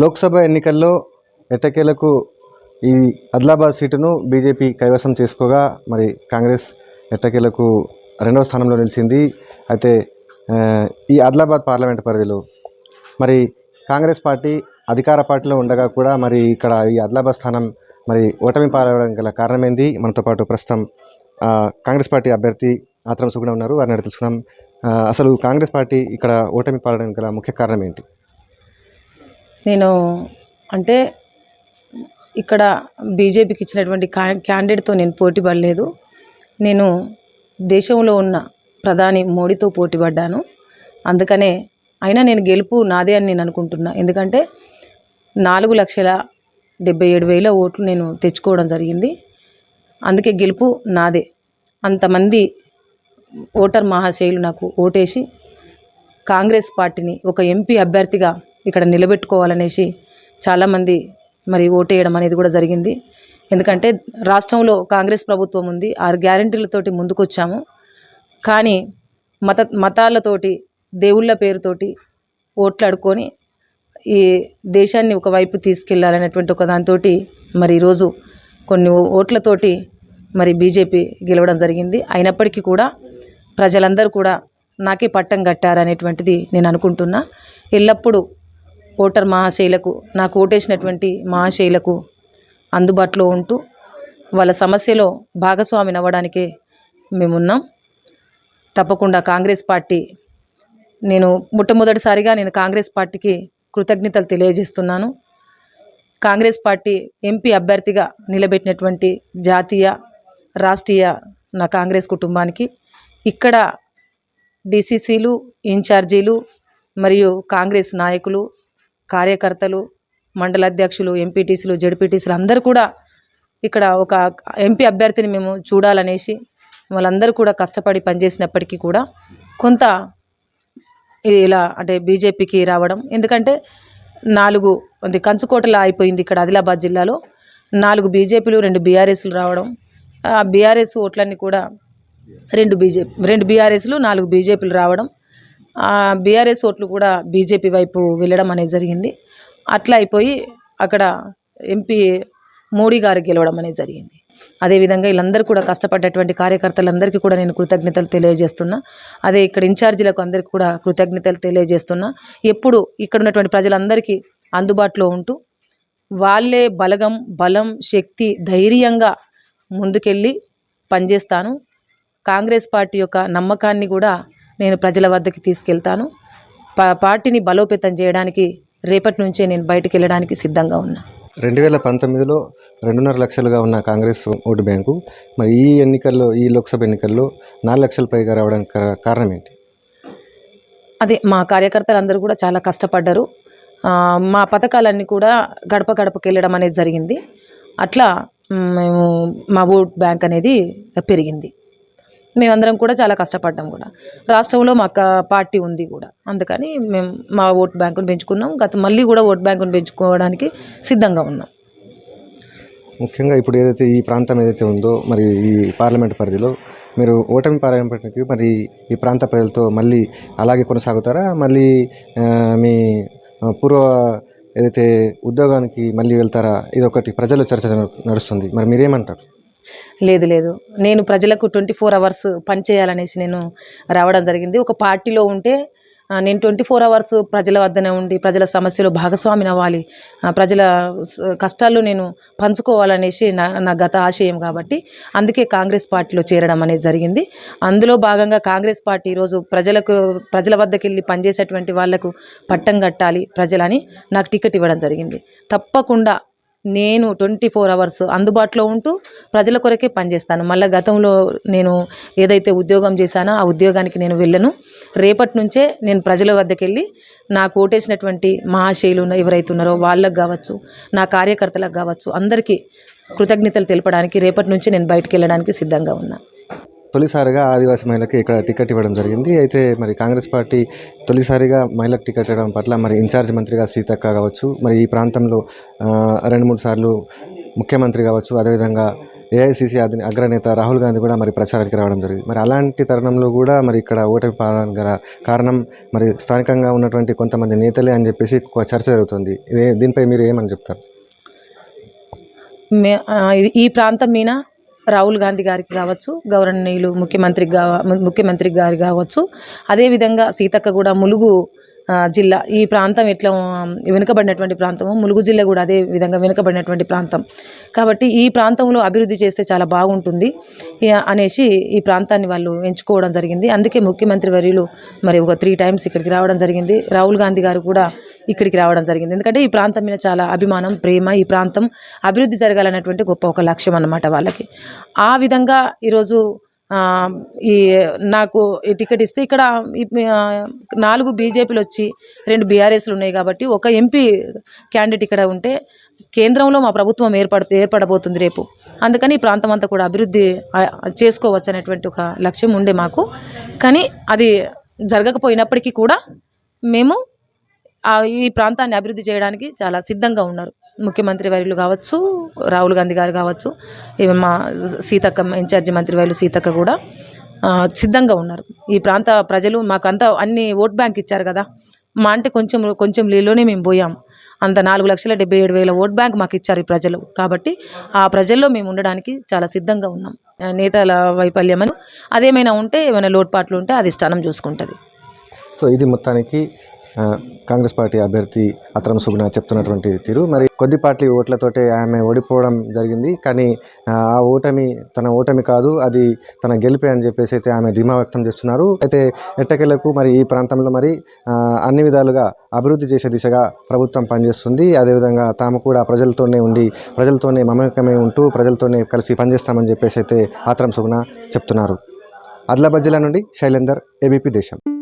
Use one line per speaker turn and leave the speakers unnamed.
లోక్సభ ఎన్నికల్లో ఎట్టకేలకు ఈ ఆదిలాబాద్ సీటును బీజేపీ కైవసం చేసుకోగా మరి కాంగ్రెస్ ఎట్టకేలకు రెండవ స్థానంలో నిలిచింది. అయితే ఈ ఆదిలాబాద్ పార్లమెంట్ పరిధిలో మరి కాంగ్రెస్ పార్టీ అధికార పార్టీలో ఉండగా కూడా మరి ఇక్కడ ఈ ఆదిలాబాద్ స్థానం మరి ఓటమి పాలవడం గల కారణమైంది. మనతో పాటు ప్రస్తుతం కాంగ్రెస్ పార్టీ అభ్యర్థి ఆత్రం సుగుణ ఉన్నారు. వారిని తెలుసుకున్నాం తెలుసుకుందాం. అసలు కాంగ్రెస్ పార్టీ ఇక్కడ ఓటమి పాలడం గల ముఖ్య కారణం ఏంటి?
నేను అంటే ఇక్కడ బీజేపీకి ఇచ్చినటువంటి కా క్యాండిడేట్తో నేను పోటీ పడలేదు. నేను దేశంలో ఉన్న ప్రధాని మోడీతో పోటీ పడ్డాను. అందుకనే అయినా నేను గెలుపు నాదే అని నేను అనుకుంటున్నా. ఎందుకంటే నాలుగు లక్షల డెబ్బై ఏడు వేల ఓట్లు నేను తెచ్చుకోవడం జరిగింది. అందుకే గెలుపు నాదే. అంతమంది ఓటర్ మహాశైలు నాకు ఓటేసి కాంగ్రెస్ పార్టీని ఒక ఎంపీ అభ్యర్థిగా ఇక్కడ నిలబెట్టుకోవాలనేసి చాలామంది మరి ఓటేయడం అనేది కూడా జరిగింది. ఎందుకంటే రాష్ట్రంలో కాంగ్రెస్ ప్రభుత్వం ఉంది ఆరు గ్యారంటీలతోటి ముందుకొచ్చాము. కానీ మత మతాలతోటి దేవుళ్ళ పేరుతోటి ఓట్లాడుకొని ఈ దేశాన్ని ఒకవైపు తీసుకెళ్ళాలనేటువంటి ఒక దాంతో మరి ఈరోజు కొన్ని ఓట్లతోటి మరి బీజేపీ గెలవడం జరిగింది. అయినప్పటికీ కూడా ప్రజలందరూ కూడా నాకే పట్టం కట్టారనేటువంటిది నేను అనుకుంటున్నా. ఎల్లప్పుడూ ఓటర్ మహాశైలకు నాకు ఓటేసినటువంటి మహాశైలకు అందుబాటులో ఉంటూ వాళ్ళ సమస్యలో భాగస్వామిని అవ్వడానికే మేమున్నాం. తప్పకుండా కాంగ్రెస్ పార్టీ నేను మొట్టమొదటిసారిగా నేను కాంగ్రెస్ పార్టీకి కృతజ్ఞతలు తెలియజేస్తున్నాను. కాంగ్రెస్ పార్టీ ఎంపీ అభ్యర్థిగా నిలబెట్టినటువంటి జాతీయ రాష్ట్రీయ నా కాంగ్రెస్ కుటుంబానికి ఇక్కడ డిసిసిలు ఇన్ఛార్జీలు మరియు కాంగ్రెస్ నాయకులు కార్యకర్తలు మండల అధ్యక్షులు ఎంపీటీసీలు జడ్పీటీసీలు అందరూ కూడా ఇక్కడ ఒక ఎంపీ అభ్యర్థిని మేము చూడాలనేసి వాళ్ళందరూ కూడా కష్టపడి పనిచేసినప్పటికీ కూడా కొంత ఇలా అంటే బీజేపీకి రావడం. ఎందుకంటే నాలుగు అది కంచుకోటలా అయిపోయింది ఇక్కడ ఆదిలాబాద్ జిల్లాలో. నాలుగు బీజేపీలు రెండు బీఆర్ఎస్లు రావడం. ఆ బీఆర్ఎస్ ఓట్లన్నీ కూడా రెండు బీజేపీ రెండు బీఆర్ఎస్లు నాలుగు బీజేపీలు రావడం. బీఆర్ఎస్ ఓట్లు కూడా బీజేపీ వైపు వెళ్ళడం అనేది జరిగింది. అట్లా అయిపోయి అక్కడ ఎంపీ మోడీ గారు గెలవడం అనేది జరిగింది. అదేవిధంగా వీళ్ళందరూ కూడా కష్టపడ్డటువంటి కార్యకర్తలందరికీ కూడా నేను కృతజ్ఞతలు తెలియజేస్తున్నా. అదే ఇక్కడ ఇన్ఛార్జీలకు అందరికీ కూడా కృతజ్ఞతలు తెలియజేస్తున్నా. ఎప్పుడు ఇక్కడ ఉన్నటువంటి ప్రజలందరికీ అందుబాటులో ఉంటూ వాళ్ళే బలగం బలం శక్తి ధైర్యంగా ముందుకెళ్ళి పనిచేస్తాను. కాంగ్రెస్ పార్టీ యొక్క నమ్మకాన్ని కూడా నేను ప్రజల వద్దకి తీసుకెళ్తాను. పా పార్టీని బలోపేతం చేయడానికి రేపటి నుంచే నేను బయటికి వెళ్ళడానికి సిద్ధంగా ఉన్నా.
రెండు వేల పంతొమ్మిదిలో రెండున్నర లక్షలుగా ఉన్న కాంగ్రెస్ ఓటు బ్యాంకు మరి ఈ ఎన్నికల్లో ఈ లోక్సభ ఎన్నికల్లో నాలుగు లక్షల పైగా రావడానికి కారణం ఏంటి?
అదే మా కార్యకర్తలు అందరూ కూడా చాలా కష్టపడ్డారు. మా పథకాలన్నీ కూడా గడప గడపకి వెళ్ళడం అనేది జరిగింది. అట్లా మేము మా ఓట్ బ్యాంక్ అనేది పెరిగింది. మేమందరం కూడా చాలా కష్టపడ్డాం కూడా. రాష్ట్రంలో మా పార్టీ ఉంది కూడా. అందుకని మేము మా ఓట్ బ్యాంకును పెంచుకున్నాం. గత మళ్ళీ కూడా ఓట్ బ్యాంకును పెంచుకోవడానికి సిద్ధంగా ఉన్నాం.
ముఖ్యంగా ఇప్పుడు ఏదైతే ఈ ప్రాంతం ఏదైతే ఉందో మరి ఈ పార్లమెంట్ పరిధిలో మీరు ఓటమి పార్లమెంట్కి మరి ఈ ప్రాంత ప్రజలతో మళ్ళీ అలాగే కొనసాగుతారా? మళ్ళీ మీ పూర్వ ఏదైతే ఉద్యోగానికి మళ్ళీ వెళ్తారా? ఇది ఒకటి ప్రజల చర్చ నడుస్తుంది. మరి మీరేమంటారు?
లేదు లేదు. నేను ప్రజలకు ట్వంటీ ఫోర్ అవర్స్ పనిచేయాలనేసి నేను రావడం జరిగింది. ఒక పార్టీలో ఉంటే నేను ట్వంటీ ఫోర్ అవర్స్ ప్రజల వద్దనే ఉండి ప్రజల సమస్యలు భాగస్వామిని అవ్వాలి ప్రజల కష్టాలు నేను పంచుకోవాలనేసి నా నా గత ఆశయం కాబట్టి అందుకే కాంగ్రెస్ పార్టీలో చేరడం అనేది జరిగింది. అందులో భాగంగా కాంగ్రెస్ పార్టీ ఈరోజు ప్రజలకు ప్రజల వద్దకు వెళ్ళి పనిచేసేటువంటి వాళ్ళకు పట్టం కట్టాలి ప్రజలని నాకు టికెట్ ఇవ్వడం జరిగింది. తప్పకుండా నేను ట్వంటీ ఫోర్ అవర్స్ అందుబాటులో ఉంటూ ప్రజల కొరకే పనిచేస్తాను. మళ్ళీ గతంలో నేను ఏదైతే ఉద్యోగం చేశానో ఆ ఉద్యోగానికి నేను వెళ్ళను. రేపటి నుంచే నేను ప్రజల వద్దకు వెళ్ళి నాకు ఓటేసినటువంటి మహాశైలు ఎవరైతే ఉన్నారో వాళ్ళకు కావచ్చు నా కార్యకర్తలకు కావచ్చు అందరికీ కృతజ్ఞతలు తెలపడానికి రేపటి నుంచి నేను బయటికి వెళ్ళడానికి సిద్ధంగా ఉన్నా.
తొలిసారిగా ఆదివాసీ మహిళకి ఇక్కడ టికెట్ ఇవ్వడం జరిగింది. అయితే మరి కాంగ్రెస్ పార్టీ తొలిసారిగా మహిళకు టికెట్ ఇవ్వడం పట్ల మరి ఇన్ఛార్జ్ మంత్రిగా సీతక్క కావచ్చు మరి ఈ ప్రాంతంలో రెండు మూడు సార్లు ముఖ్యమంత్రి కావచ్చు అదేవిధంగా ఏఐసిసి అధిని అగ్రనేత రాహుల్ గాంధీ కూడా మరి ప్రచారానికి రావడం జరిగింది. మరి అలాంటి తరుణంలో కూడా మరి ఇక్కడ ఓటమి పాలన గల కారణం మరి స్థానికంగా ఉన్నటువంటి కొంతమంది నేతలే అని చెప్పేసి చర్చ జరుగుతుంది. ఇదే దీనిపై మీరు ఏమని చెప్తారు?
ఈ ప్రాంతం మీద రాహుల్ గాంధీ గారికి కావచ్చు గౌరవనీయులు ముఖ్యమంత్రి కావ ముఖ్యమంత్రి గారికి కావచ్చు. అదేవిధంగా సీతక్క కూడా ములుగు జిల్లా ఈ ప్రాంతం ఎట్లా వెనుకబడినటువంటి ప్రాంతము ములుగు జిల్లా కూడా అదే విధంగా వెనుకబడినటువంటి ప్రాంతం. కాబట్టి ఈ ప్రాంతంలో అభివృద్ధి చేస్తే చాలా బాగుంటుంది అనేసి ఈ ప్రాంతాన్ని వాళ్ళు ఎంచుకోవడం జరిగింది. అందుకే ముఖ్యమంత్రి వర్యులు మరి ఒక త్రీ టైమ్స్ ఇక్కడికి రావడం జరిగింది. రాహుల్ గాంధీ గారు కూడా ఇక్కడికి రావడం జరిగింది. ఎందుకంటే ఈ ప్రాంతం మీద చాలా అభిమానం ప్రేమ ఈ ప్రాంతం అభివృద్ధి జరగాలనేటువంటి గొప్ప ఒక లక్ష్యం అన్నమాట వాళ్ళకి. ఆ విధంగా ఈరోజు ఈ నాకు ఈ టికెట్ ఇస్తే ఇక్కడ నాలుగు బీజేపీలు వచ్చి రెండు బీఆర్ఎస్లు ఉన్నాయి కాబట్టి ఒక ఎంపీ క్యాండిడేట్ ఇక్కడ ఉంటే కేంద్రంలో మా ప్రభుత్వం ఏర్పడుతూ ఏర్పడబోతుంది రేపు. అందుకని ఈ ప్రాంతం అంతా కూడా అభివృద్ధి చేసుకోవచ్చు అనేటువంటి ఒక లక్ష్యం ఉండే మాకు. కానీ అది జరగకపోయినప్పటికీ కూడా మేము ఈ ప్రాంతాన్ని అభివృద్ధి చేయడానికి చాలా సిద్ధంగా ఉన్నారు. ముఖ్యమంత్రి వర్యులు కావచ్చు రాహుల్ గాంధీ గారు కావచ్చు ఇవి మా సీతక్క ఇన్ఛార్జి మంత్రి వర్యులు సీతక్క కూడా సిద్ధంగా ఉన్నారు. ఈ ప్రాంత ప్రజలు మాకంతా అన్ని ఓట్ బ్యాంక్ ఇచ్చారు కదా. మా అంటే కొంచెం కొంచెం లీలోనే మేము పోయాం. అంత నాలుగు లక్షల డెబ్బై ఏడు వేల ఓట్ బ్యాంక్ మాకు ఇచ్చారు ఈ ప్రజలు. కాబట్టి ఆ ప్రజల్లో మేము ఉండడానికి చాలా సిద్ధంగా ఉన్నాం. ఆ, నేతల వైఫల్యమని అదేమైనా ఉంటే ఏమైనా లోటుపాట్లు ఉంటే అది స్థానం చూసుకుంటుంది.
సో ఇది మొత్తానికి కాంగ్రెస్ పార్టీ అభ్యర్థి అత్రం సుగుణ చెప్తున్నటువంటి తీరు. మరి కొద్దిపాటి ఓట్లతోటే ఆమె ఓడిపోవడం జరిగింది. కానీ ఆ ఓటమి తన ఓటమి కాదు అది తన గెలిపే అని చెప్పేసి అయితే ఆమె ధీమా వ్యక్తం చేస్తున్నారు. అయితే ఎట్టకేలకు మరి ఈ ప్రాంతంలో మరి అన్ని విధాలుగా అభివృద్ధి చేసే దిశగా ప్రభుత్వం పనిచేస్తుంది. అదేవిధంగా తాము కూడా ప్రజలతోనే ఉండి ప్రజలతోనే మమేకమై ఉంటూ ప్రజలతోనే కలిసి పనిచేస్తామని చెప్పేసి అయితే ఆత్రం సుగుణ చెప్తున్నారు. అదిలాబాద్ జిల్లా నుండి శైలేందర్ ఏబీపీ దేశం.